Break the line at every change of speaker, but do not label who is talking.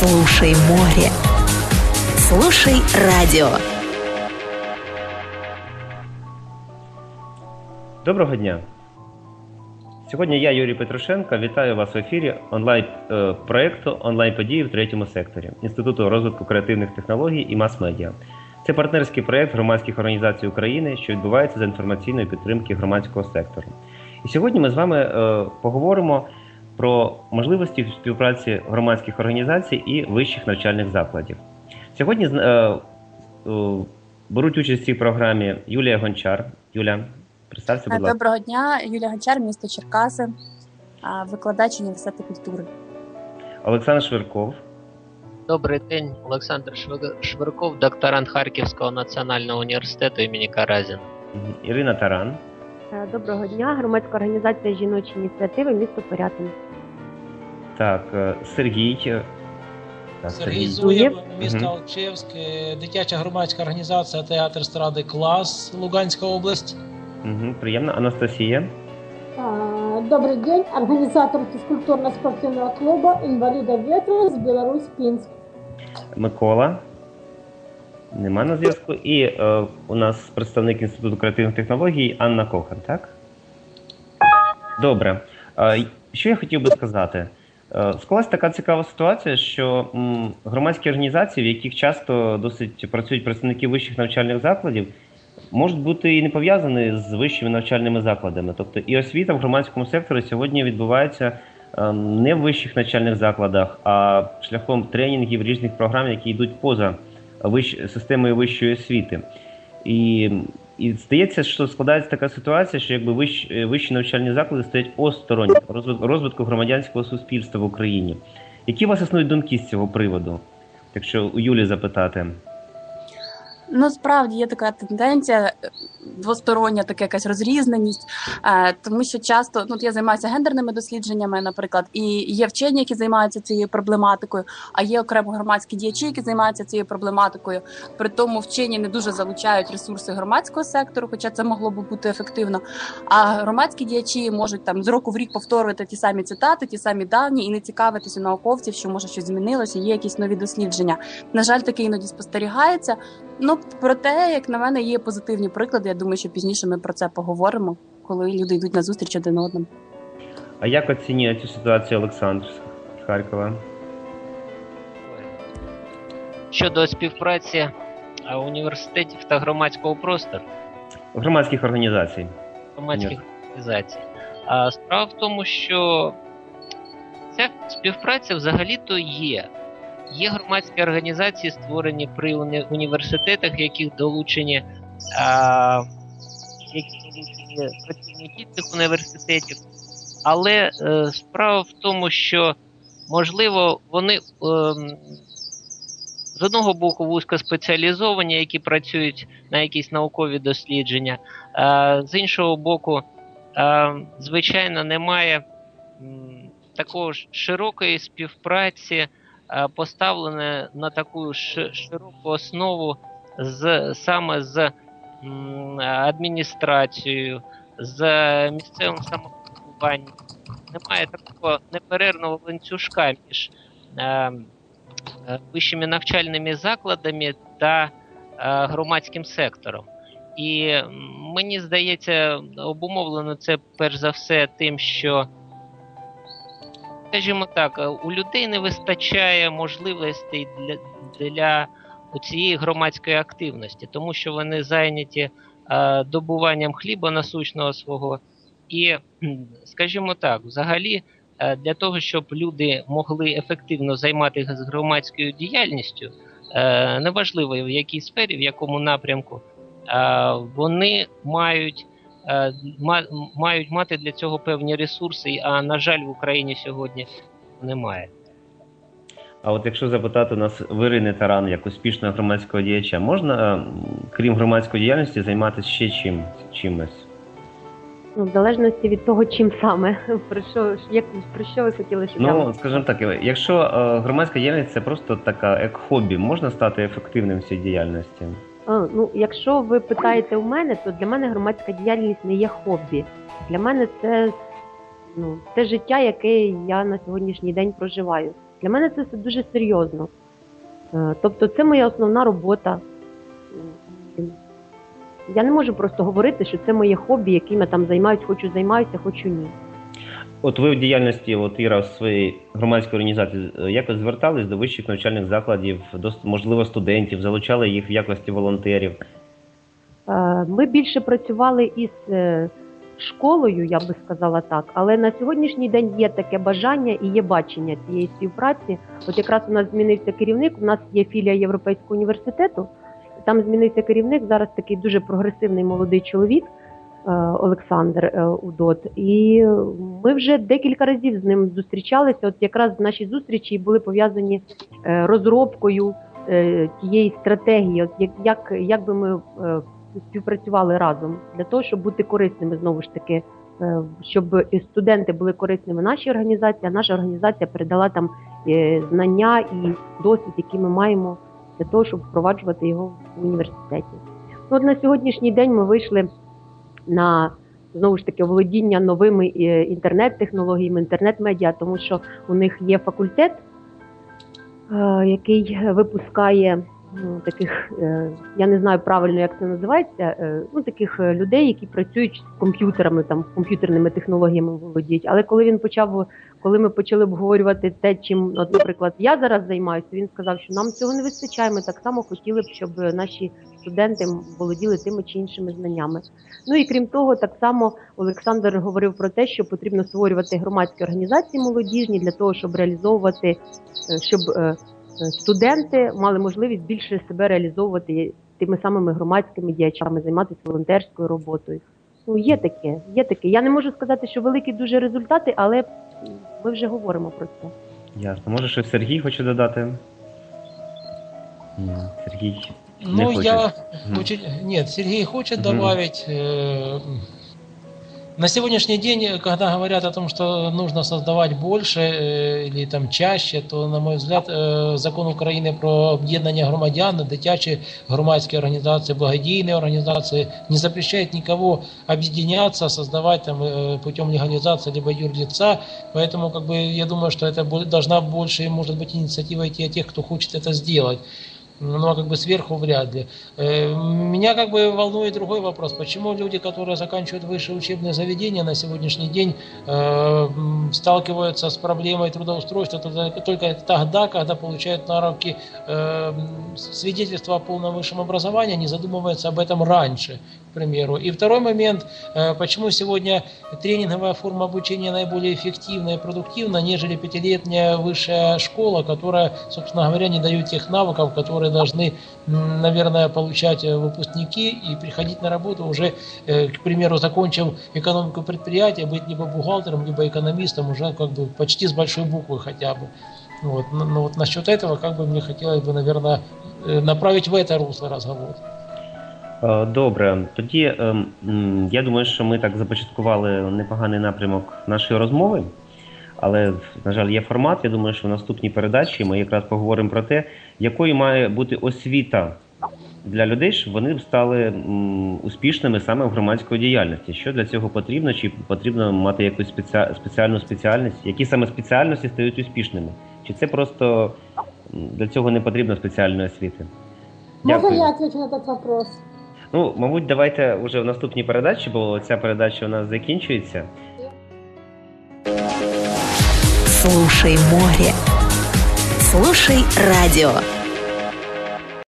Слушай море. Слушай радіо.
Доброго дня. Сьогодні я, Юрій Петрушенко, вітаю вас в ефірі онлайн е, онлайн-події в третьому секторі Інституту розвитку креативних технологій і мас-медіа. Це партнерський проєкт громадських організацій України, що відбувається за інформаційної підтримки громадського сектору. І сьогодні ми з вами е, поговоримо про можливості співпраці громадських організацій і вищих навчальних закладів. Сьогодні е, е, беруть участь в цій програмі Юлія Гончар. Юля, представся, будь ласка.
Доброго дня, Юлія Гончар, місто Черкаси, викладач університету культури.
Олександр Швирков.
Добрий день, Олександр Швирков, докторант Харківського національного університету імені Каразіна.
Ірина Таран.
Е, Доброго дня, громадська організація жіночі ініціативи місто Порятин.
Так, е, Сергій. е, Так,
Сергій
Зуєв.
Зуєв, місто
Мгм.
Алчевськ, е, дитяча громадська організація Театр Стради Клас, Луганська область.
Мгм, Приємно. Анастасія.
А, Добрый день, организатор физкультурно-спортивного клуба «Инвалида ветра» с Беларусь, Пинск.
Микола. Нема на зв'язку. І е, у нас представник Інституту креативних технологій Анна Кохан, так? Добре. Е, що я хотів би сказати? Е, така цікава ситуація, що громадські організації, в яких часто досить працюють представники вищих навчальних закладів, можуть бути і не пов'язані з вищими навчальними закладами. Тобто і освіта в громадському секторі сьогодні відбувається ем, не в вищих навчальних закладах, а шляхом тренінгів різних програм, які йдуть поза вищ... системою вищої освіти. І, і здається, що складається така ситуація, що якби вищ... е, вищі навчальні заклади стоять осторонь розвитку, громадянського суспільства в Україні. Які у вас існують думки з цього приводу? Якщо у Юлі запитати.
Ну, справді є така тенденція, двостороння така якась розрізненість, е, тому що часто ну, я займаюся гендерними дослідженнями, наприклад, і є вчені, які займаються цією проблематикою, а є окремо громадські діячі, які займаються цією проблематикою. При тому вчені не дуже залучають ресурси громадського сектору, хоча це могло би бути ефективно. А громадські діячі можуть там з року в рік повторювати ті самі цитати, ті самі дані, і не цікавитися науковців, що може щось змінилося, є якісь нові дослідження. На жаль, таке іноді спостерігається. Ну, проте, як на мене, є позитивні приклади. Думаю, що пізніше ми про це поговоримо, коли люди йдуть на зустріч один одному.
А як оцінює цю ситуацію Олександр з Харкова?
Щодо співпраці е, університетів та громадського простору,
Громадських організацій.
громадських організацій. А справа в тому, що ця співпраця взагалі-то є. Є громадські організації, створені при уні- університетах, в яких долучені, працівники цих університетів. Але е, справа в тому, що можливо вони ем, з одного боку вузькоспеціалізовані, які працюють на якісь наукові дослідження, а з іншого боку, е, звичайно, немає ж широкої співпраці, е, поставлене на таку широку основу з саме з адміністрацією, з місцевим самоврядуванням. Немає такого неперервного ланцюжка між е, е, вищими навчальними закладами та е, громадським сектором. І мені здається, обумовлено це перш за все тим, що, скажімо так, у людей не вистачає можливостей для, для цієї громадської активності, тому що вони зайняті е, добуванням хліба насущного свого. І, скажімо так, взагалі, е, для того, щоб люди могли ефективно займатися громадською діяльністю, е, неважливо в якій сфері, в якому напрямку, вони мають, ма- мають мати для цього певні ресурси, а на жаль, в Україні сьогодні немає.
А от якщо запитати нас в Ірини Таран як успішного громадського діяча, можна, крім громадської діяльності, займатися ще чим, чимось?
Ну, в залежності від того, чим саме про що як про що ви хотіли щоб
Ну, скажімо так, якщо е, громадська діяльність це просто така як хобі, можна стати ефективним в цій діяльності?
А, ну, якщо ви питаєте у мене, то для мене громадська діяльність не є хобі. Для мене це ну, те життя, яке я на сьогоднішній день проживаю. Для мене це все дуже серйозно. Е, Тобто, це моя основна робота. Я не можу просто говорити, що це моє хобі, яким я там займаюся, хочу займаюся, хочу ні.
От ви в діяльності, от Іра, в своїй громадській організації е, якось звертались до вищих навчальних закладів, до можливо студентів, залучали їх в якості волонтерів.
Е, Ми більше працювали із школою, я би сказала так, але на сьогоднішній день є таке бажання і є бачення цієї співпраці. От якраз у нас змінився керівник. У нас є філія Європейського університету. Там змінився керівник. Зараз такий дуже прогресивний молодий чоловік е, Олександр е, Удот. І ми вже декілька разів з ним зустрічалися. От якраз наші зустрічі були пов'язані е, розробкою тієї стратегії, от як, як, би ми співпрацювали разом для того, щоб бути корисними знову ж таки, е, щоб і студенти були корисними нашій організації, а наша організація передала там е, знання і досвід, який ми маємо для того, щоб впроваджувати його в університеті. Ну, от на сьогоднішній день ми вийшли на знову ж таки володіння новими е, інтернет-технологіями, інтернет-медіа, тому що у них є факультет, який випускає ну, таких, е, я не знаю правильно, як це називається, е, ну таких е, людей, які працюють з комп'ютерами, там комп'ютерними технологіями володіють. Але коли він почав, коли ми почали обговорювати те, чим, от, наприклад, я зараз займаюся, він сказав, що нам цього не вистачає. Ми так само хотіли б, щоб наші студенти володіли тими чи іншими знаннями. Ну і крім того, так само Олександр говорив про те, що потрібно створювати громадські організації молодіжні для того, щоб реалізовувати, щоб студенти мали можливість більше себе реалізовувати тими самими громадськими діячами, займатися волонтерською роботою. Ну, є таке, є таке. Я не можу сказати, що великі дуже результати, але ми вже говоримо про це.
Ясно. Може, щось Сергій хоче додати? Ні, Сергій. Не
Ну,
хочет.
я очень... Нет, Сергей хочет
Мгм.
добавить. э, На сегодняшний день, когда говорят о том, что нужно создавать больше э, или там чаще, то, на мой взгляд, э, закон України про об'єднання громадян, дитячі громадські організації, благодійні організації не запрещает никого объединяться, создавать там э, путем легализации либо юрлица. Поэтому, как бы, я думаю, что это бо- должна больше, может быть, инициатива идти от тех, кто хочет это сделать. Ну, а как бы сверху вряд ли. Э, Меня как бы волнует другой вопрос. Почему люди, которые заканчивают высшее учебное заведение на сегодняшний день э, сталкиваются с проблемой трудоустройства только- тогда, когда получают на руки э, свидетельство о полном высшем образовании, не задумываются об этом раньше, к примеру. И второй момент, почему сегодня тренинговая форма обучения наиболее эффективна и продуктивна, нежели пятилетняя высшая школа, которая, собственно говоря, не дает тех навыков, которые должны, м, наверное, получать э, выпускники и приходить на работу уже, э, к примеру, закончив экономику предприятия, быть либо бухгалтером, либо экономистом уже как бы почти с большой буквы хотя бы. Вот. Но, но вот насчет этого как бы мне хотелось бы, наверное, э, направить в это русло разговор.
Е, Добре, тоді е, м, я думаю, що ми так започаткували непоганий напрямок нашої розмови. Але, на жаль, є формат. Я думаю, що в наступній передачі ми якраз поговоримо про те, якою має бути освіта для людей, щоб вони стали успішними саме в громадської діяльності. Що для цього потрібно? Чи потрібно мати якусь спеці... спеціальну спеціальність? Які саме спеціальності стають успішними? Чи це просто для цього не потрібно спеціальної освіти?
Можно я отвечу на этот вопрос?
Ну, мабуть, давайте вже в наступній передачі, бо ця передача у нас закінчується.
Слушай море. Слушай радио.